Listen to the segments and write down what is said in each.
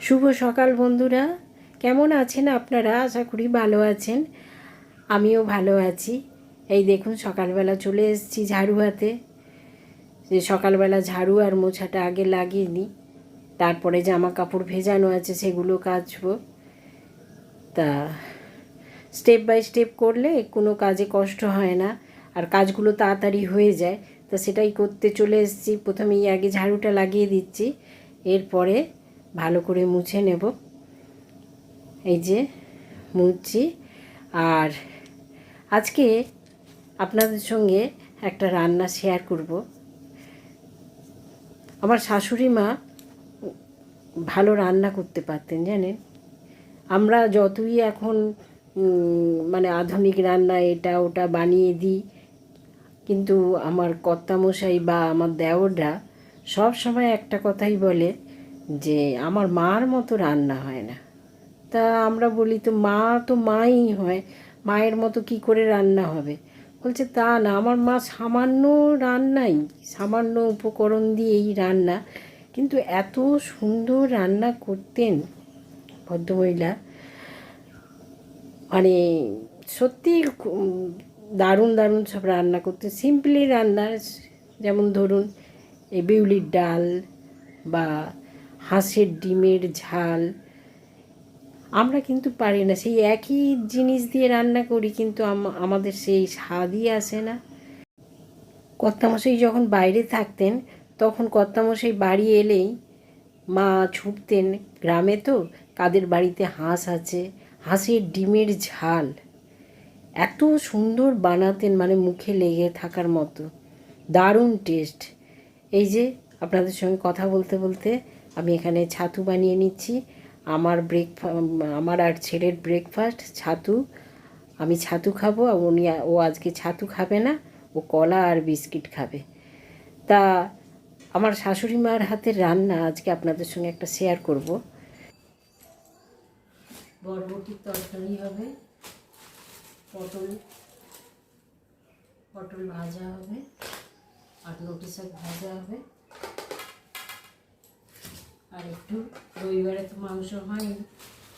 শুভ সকাল বন্ধুরা। কেমন আছেন আপনারা? আশা করি ভালো আছেন। আমিও ভালো আছি। এই দেখুন, সকালবেলা চলে এসেছি ঝাড়ু হাতে যে সকালবেলা ঝাড়ু আর মোছাটা আগে লাগিয়ে নিই। তারপরে জামা কাপড় ভেজানো আছে, সেগুলো কাচবো। তা স্টেপ বাই স্টেপ করলে কোনো কাজে কষ্ট হয় না। আর কাজগুলো তাড়াতাড়ি হয়ে যায়। তা সেটাই করতে চলে এসেছি। প্রথমেই আগে ঝাড়ুটা লাগিয়ে দিচ্ছি। এরপরে ভালো করে মুছে নেব। এই যে মুছছি আর আজকে আপনাদের সঙ্গে একটা রান্না শেয়ার করব। আমার শাশুড়ি মা ভালো রান্না করতে পারতেন, জানেন? আমরা যতই এখন মানে আধুনিক রান্না এটা ওটা বানিয়ে দিই, কিন্তু আমার কর্তামশাই বা আমার দেওররা সব সময় একটা কথাই বলে যে আমার মার মতো রান্না হয় না। তা আমরা বলি, তো মা তো মাই হয়, মায়ের মতো কি করে রান্না হবে? বলছে, তা না, আমার মা সামান্য রান্নাই, সামান্য উপকরণ দিয়েই রান্না। কিন্তু এত সুন্দর রান্না করতেন ভদ্রমহিলা। মানে সত্যি দারুণ দারুণ সব রান্না করতে সিম্পলি রান্না যেমন ধরুন, এই বিউলির ডাল বা হাঁসের ডিমের ঝাল। আমরা কিন্তু পারি না, সেই একই জিনিস দিয়ে রান্না করি, কিন্তু আম- আমাদের সেই স্বাদই আসে না। কর্তামশাই যখন বাইরে থাকতেন, তখন কর্তামশাই বাড়ি এলেই মা ছুটতেন, গ্রামে তো কাদের বাড়িতে হাঁস আছে? হাঁসের ডিমের ঝাল। এত সুন্দর বানাতেন মানে মুখে লেগে থাকার মতো। দারুণ টেস্ট। এই যে, আপনাদের সঙ্গে কথা বলতে বলতে আমি এখানে ছাতু বানিয়ে নিচ্ছি। আমার ব্রেকফা আমার আর ছেলের ব্রেকফাস্ট ছাতু। আমি ছাতু খাব উনি, ও আজকে ছাতু খাবে না, ও কলা আর বিস্কিট খাবে। তা, আমার শাশুড়ি মার হাতের রান্না আজকে আপনাদের সঙ্গে একটা শেয়ার করব। বরবটির তরকারি হবে, পটল পটল ভাজা হবে, আর লটি শাক ভাজা হবে। আর একটু রবিবারে তো মাংস হয়নি,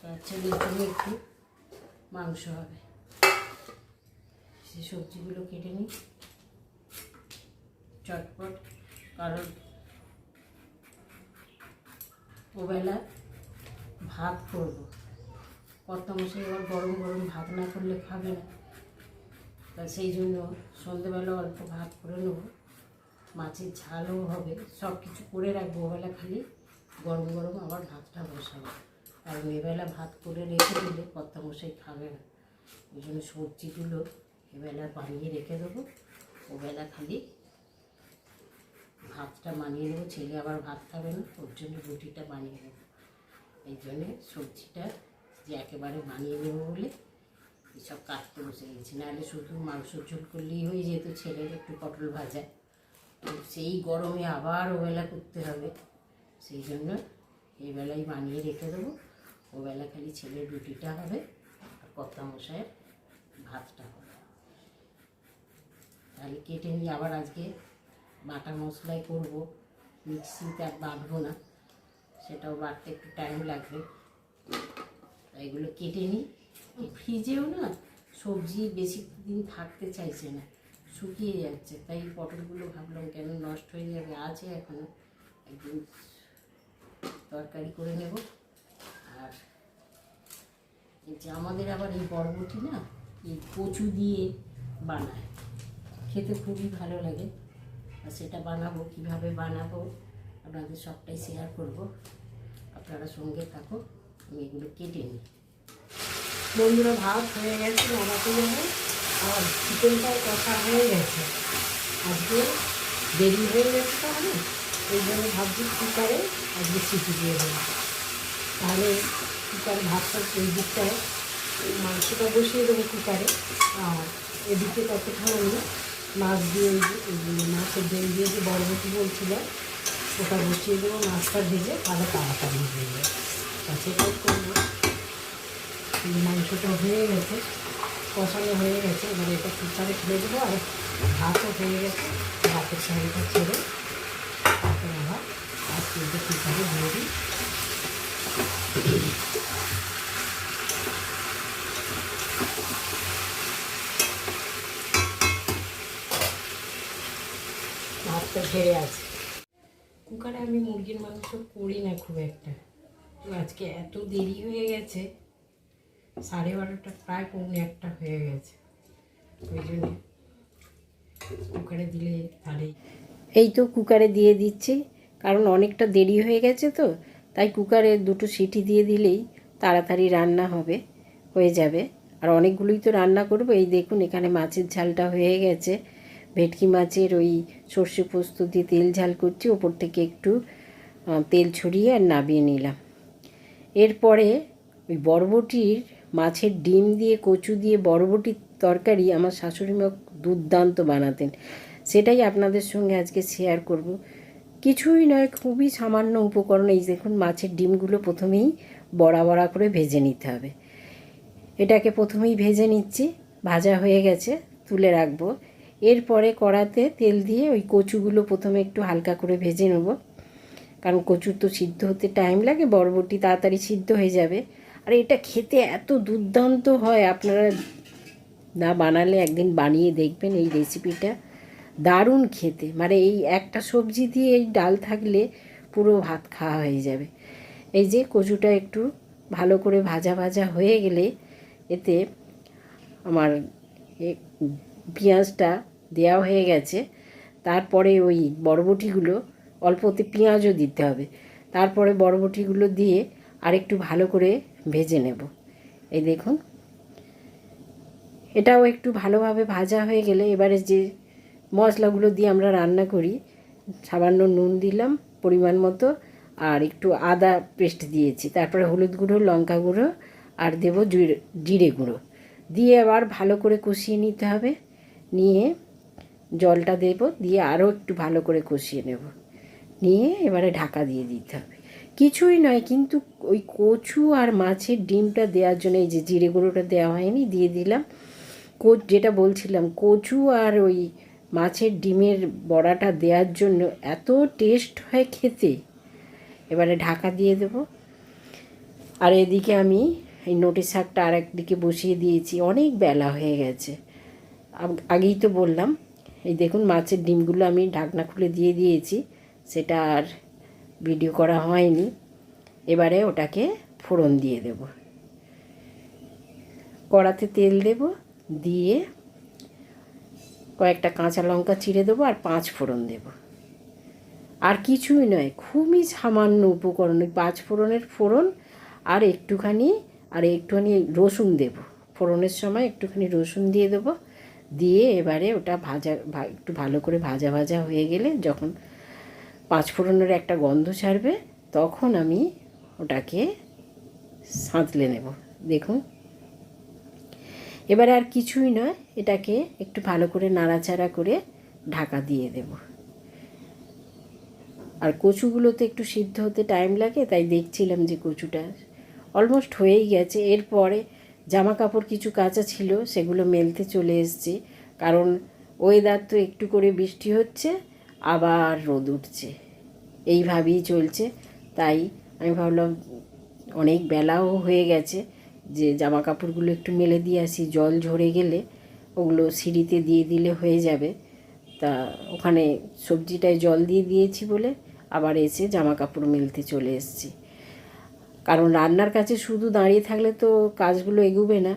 তার ছেলের একটু মাংস হবে। সে সবজিগুলো কেটে নিই। চটপট, কারণ ওবেলা ভাত করব। কত মশাই এবার গরম গরম ভাত না করলে খাবে না। তা সেই জন্য সন্ধেবেলা অল্প ভাত করে নেব। মাছের ঝালও হবে সব কিছু করে রাখব ওবেলা খালি। গরম গরম আবার ভাতটা বসাবো। কারণ এবেলা ভাত করে রেখে দিলে কর্তা মশাই খাবে না। ওই জন্য সবজিগুলো এবেলা বানিয়ে রেখে দেবো। ওবেলা খালি ভাতটা বানিয়ে নেব। ছেলে আবার ভাত খাবে না, ওর জন্য রুটিটা বানিয়ে নেব। এই জন্যে সবজিটা যে একেবারে বানিয়ে নেব বলে এসব কাটতে বসে গেছি। নাহলে শুধু মাংস ঝোল করলেই হয়ে যেত, ছেলের একটু পটল ভাজা। সেই গরমে আবার ওবেলা করতে হবে। সেই জন্য এই বেলায় বানিয়ে রেখে দেবো। ওবেলা খালি ছেলের রুটিটা হবে আর কর্তা মশাইয়ের ভাতটা হবে। তাহলে কেটে নিয়ে আবার আজকে বাটা মশলাই করব। মিক্সিতে আর বাঁধবো না, সেটাও বাড়তে একটু টাইম লাগবে। এগুলো কেটে নিই। ফ্রিজেও না সবজি বেশি দিন থাকতে চাইছে না, শুকিয়ে যাচ্ছে। তাই পটলগুলো ভাবলাম কেন নষ্ট হয়ে যাবে, আছে এখনও। একদিন তরকারি করে নেব। আর যে আমাদের আবার এই বরবটি না, এই কচু দিয়ে বানায়। খেতে খুবই ভালো লাগে। আর সেটা বানাবো, কীভাবে বানাবো, আপনাদের সবটাই শেয়ার করব। আপনারা সঙ্গে থাকো আমি এগুলো কেটে নিই। বন্ধুরা, ভাত হয়ে গেছে বানাতে যাব। আর চিকেনটাও কষা হয়ে গেছে। আজকে দেরি হয়ে গেছে তাহলে? এই জন্য ভাবছি কুকারে আজকে সিটি দিয়ে দেবো। তাহলে কুকারে ভাতটা এই দিকটায় এই মাংসটা বসিয়ে দেবো কুকারে। আর এদিকে ততক্ষণ আমি মাছ দিয়ে মাছের জল দিয়ে যে বরবটি বলছিলাম ওটা বসিয়ে দেবো, মাছটা ভেজে তাহলে তাড়াতাড়ি হয়ে যাবে। সেটাই করব মাংসটা হয়ে গেছে, কষানো হয়ে গেছে। এবার এটা কুকারে ফেলে দেবো আর ভাতও হয়ে গেছে। ভাতের সঙ্গে ছেড়ে তেলটা ঠিকভাবে দিয়ে দিই ভাতটা ঘেরে আছে কুকারে আমি মুরগির মাংস করি না খুব একটা। তো আজকে এত দেরি হয়ে গেছে, সাড়ে বারোটা, প্রায় পৌনে একটা হয়ে গেছে। ওই জন্য কুকারে দিলে তাহলে এই তো কুকারে দিয়ে দিচ্ছি। কারণ অনেকটা দেরি হয়ে গেছে তো, তাই কুকারে দুটো সিটি দিয়ে দিলেই তাড়াতাড়ি রান্না হবে, হয়ে যাবে। আর অনেকগুলোই তো রান্না করব, এই দেখুন এখানে মাছের ঝালটা হয়ে গেছে। ভেটকি মাছের ওই সর্ষে পোস্ত দিয়ে তেল ঝাল করছি, ওপর থেকে একটু তেল ছড়িয়ে আর নাবিয়ে নিলাম। এরপরে ওই বরবটির মাছের ডিম দিয়ে কচু দিয়ে বরবটির তরকারি আমার শাশুড়ি মা দুর্দান্ত বানাতেন। সেটাই আপনাদের সঙ্গে আজকে শেয়ার করব। কিছুই নয়, খুবই সামান্য উপকরণ। এই দেখুন, মাছের ডিমগুলো প্রথমেই বড়া বড়া করে ভেজে নিতে হবে। এটাকে প্রথমেই ভেজে নিচ্ছি, ভাজা হয়ে গেছে, তুলে রাখব। এরপরে কড়াতে তেল দিয়ে ওই কচুগুলো প্রথমে একটু হালকা করে ভেজে নেব। কারণ কচুর তো সিদ্ধ হতে টাইম লাগে, বরবটি তাড়াতাড়ি সিদ্ধ হয়ে যাবে। আর এটা খেতে এত দুর্দান্ত হয়, আপনারা না বানালে একদিন বানিয়ে দেখবেন এই রেসিপিটা দারুণ খেতে। মানে এই একটা সবজি দিয়ে এই ডাল থাকলে পুরো ভাত খাওয়া হয়ে যাবে। এই যে কচুটা একটু ভালো করে ভাজা ভাজা হয়ে গেলে এতে আমার পেঁয়াজটা দেওয়া হয়ে গেছে। তারপরে ওই বরবটিগুলো অল্পতে পেঁয়াজও দিতে হবে। তারপরে বরবটিগুলো দিয়ে আরেকটু ভালো করে ভেজে নেব। এই দেখুন, এটাও একটু ভালোভাবে ভাজা হয়ে গেলে এবারে যে মশলাগুলো দিয়ে আমরা রান্না করি। সামান্য নুন দিলাম পরিমাণ মতো আর একটু আদা পেস্ট দিয়েছি। তারপরে হলুদ গুঁড়ো, লঙ্কা গুঁড়ো আর দেবো জিরে গুঁড়ো। দিয়ে আবার ভালো করে কষিয়ে নিতে হবে। নিয়ে জলটা দেব, দিয়ে আরও একটু ভালো করে কষিয়ে নেব। নিয়ে এবারে ঢাকা দিয়ে দিতে হবে। কিছুই নয়, কিন্তু ওই কচু আর মাছের ডিমটা দেওয়ার জন্য এই যে জিরে গুঁড়োটা দেওয়া হয়নি, দিয়ে দিলাম। কো, যেটা বলছিলাম, কচু আর ওই মাছের ডিমের বড়াটা দেওয়ার জন্য এত টেস্ট হয় খেতে। এবারে ঢাকা দিয়ে দেব। আর এদিকে আমি এই নোটে শাকটা আর একদিকে বসিয়ে দিয়েছি। অনেক বেলা হয়ে গেছে। আগেই তো বললাম, এই দেখুন মাছের ডিমগুলো আমি ঢাকনা খুলে দিয়ে দিয়েছি। সেটা আর ভিডিও করা হয়নি। এবারে ওটাকে ফোড়ন দিয়ে দেব। কড়াতে তেল দেব, দিয়ে কয়েকটা কাঁচা লঙ্কা চিড়ে দেবো আর পাঁচ ফোড়ন দেব। আর কিছুই নয়, খুবই সামান্য উপকরণ, ওই পাঁচ ফোড়নের ফোড়ন আর একটুখানি আর একটুখানি রসুন দেব। ফোড়নের সময় একটুখানি রসুন দিয়ে দেবো, দিয়ে এবারে ওটা ভাজা একটু ভালো করে ভাজা ভাজা হয়ে গেলে যখন পাঁচ ফোড়নের একটা গন্ধ ছাড়বে, তখন আমি ওটাকে সাঁতলে নেব। দেখুন এবারে আর কিছুই নয়, এটাকে একটু ভালো করে নাড়াচাড়া করে ঢাকা দিয়ে দেব। আর কচুগুলোতে একটু সিদ্ধ হতে টাইম লাগে, তাই দেখছিলাম যে কচুটা অলমোস্ট হয়েই গেছে। এরপরে জামা কাপড় কিছু কাঁচা ছিল, সেগুলো মেলতে চলে এসেছি। কারণ ওয়েদার তো একটু করে বৃষ্টি হচ্ছে, আবার রোদ উঠছে। এইভাবেই চলছে, তাই আমি ভাবলাম অনেক বেলাও হয়ে গেছে। যে জামা কাপড়গুলো একটু মেলে দিয়ে আসি জল ঝরে গেলে ওগুলো সিঁড়িতে দিয়ে দিলে হয়ে যাবে। তা ওখানে সবজিটায় জল দিয়ে দিয়েছি বলে আবার এসে জামা কাপড় মেলতে চলে এসেছি। কারণ রান্নার কাছে শুধু দাঁড়িয়ে থাকলে তো কাজগুলো এগুবে না।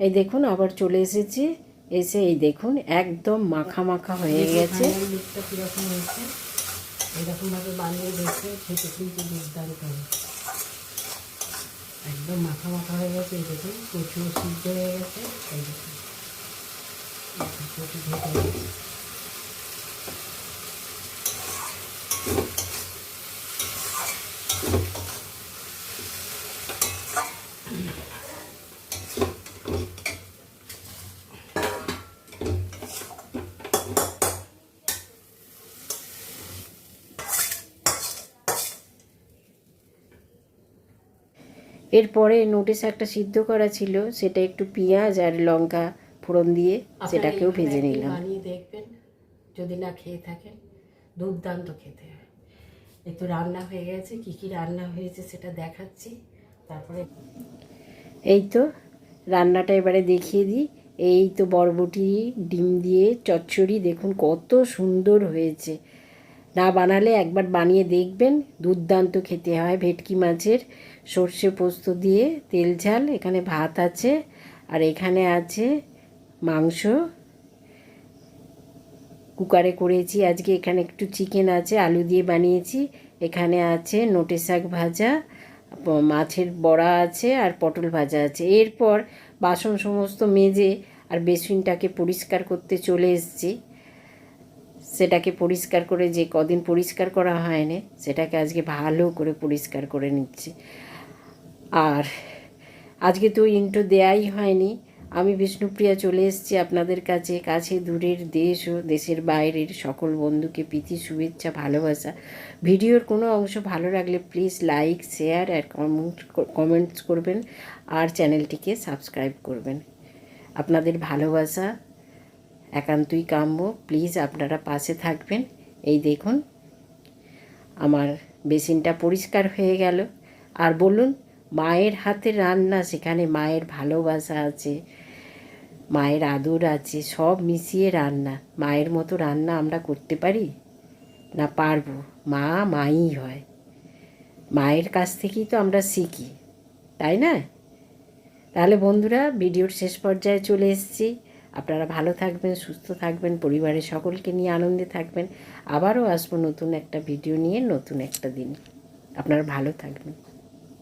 এই দেখুন আবার চলে এসেছি এসে এই দেখুন একদম মাখা মাখা হয়ে গেছে। এরকমভাবে বানিয়ে দেখে খেতে কিন্তু দুর্দান্ত হবে একদম মাখা মাখা হয়ে গেছে এই প্রচুর সিদ্ধ হয়ে গেছে এই দেখুন। প্রচুর এরপরে নোটিস একটা সিদ্ধ করা ছিল সেটা একটু পেঁয়াজ আর লঙ্কা ফোড়ন দিয়ে সেটাকেও ভেজে নিলাম। বানিয়ে দেখবেন যদি না খেয়ে থাকেন দুর্দান্ত খেতে হয়। একটু রান্না হয়ে গেছে কি কি রান্না হয়েছে সেটা দেখাচ্ছি তারপরে এই তো রান্নাটা এবারে দেখিয়ে দিই। এই তো বরবটি ডিম দিয়ে চচ্চড়ি দেখুন কত সুন্দর হয়েছে। না বানালে একবার বানিয়ে দেখবেন। দুর্দান্ত খেতে হয় ভেটকি মাছের। সর্ষে পোস্ত দিয়ে তেল ঝাল, এখানে ভাত আছে আর এখানে আছে মাংস। কুকারে করেছি, আজকে এখানে একটু চিকেন আছে, আলু দিয়ে বানিয়েছি। এখানে আছে নোটে শাক ভাজা, মাছের বড়া আছে আর পটল ভাজা আছে। এরপর বাসন সমস্ত মেজে আর বেসিনটাকে পরিষ্কার করতে চলে এসেছি। সেটাকে পরিষ্কার করে যে কদিন পরিষ্কার করা হয় হয়নি, সেটাকে আজকে ভালো করে পরিষ্কার করে নিচ্ছি। আর আজকে তো ইন্টো দেয়াই হয়নি। আমি বিষ্ণুপ্রিয়া চলে এসেছি আপনাদের কাছে। কাছে দূরের দেশ ও দেশের বাইরের সকল বন্ধুকে প্রীতি, শুভেচ্ছা, ভালোবাসা। ভিডিওর কোনো অংশ ভালো লাগলে প্লিজ লাইক, শেয়ার আর কমেন্ট কমেন্টস করবেন। আর চ্যানেলটিকে সাবস্ক্রাইব করবেন। আপনাদের ভালোবাসা একান্তই কাম্য। প্লিজ আপনারা পাশে থাকবেন। এই দেখুন, আমার বেসিনটা পরিষ্কার হয়ে গেল। আর বলুন, মায়ের হাতের রান্না সেখানে মায়ের ভালোবাসা আছে, মায়ের আদর আছে, সব মিশিয়ে রান্না। মায়ের মতো রান্না আমরা করতে পারি? না, পারব। মা মাই হয়। মায়ের কাছ থেকেই তো আমরা শিখি, তাই না? তাহলে বন্ধুরা, ভিডিওর শেষ পর্যায়ে চলে এসেছি। আপনারা ভালো থাকবেন, সুস্থ থাকবেন, পরিবারের সকলকে নিয়ে আনন্দে থাকবেন। আবারও আসব নতুন একটা ভিডিও নিয়ে, নতুন একটা দিন। আপনারা ভালো থাকবেন।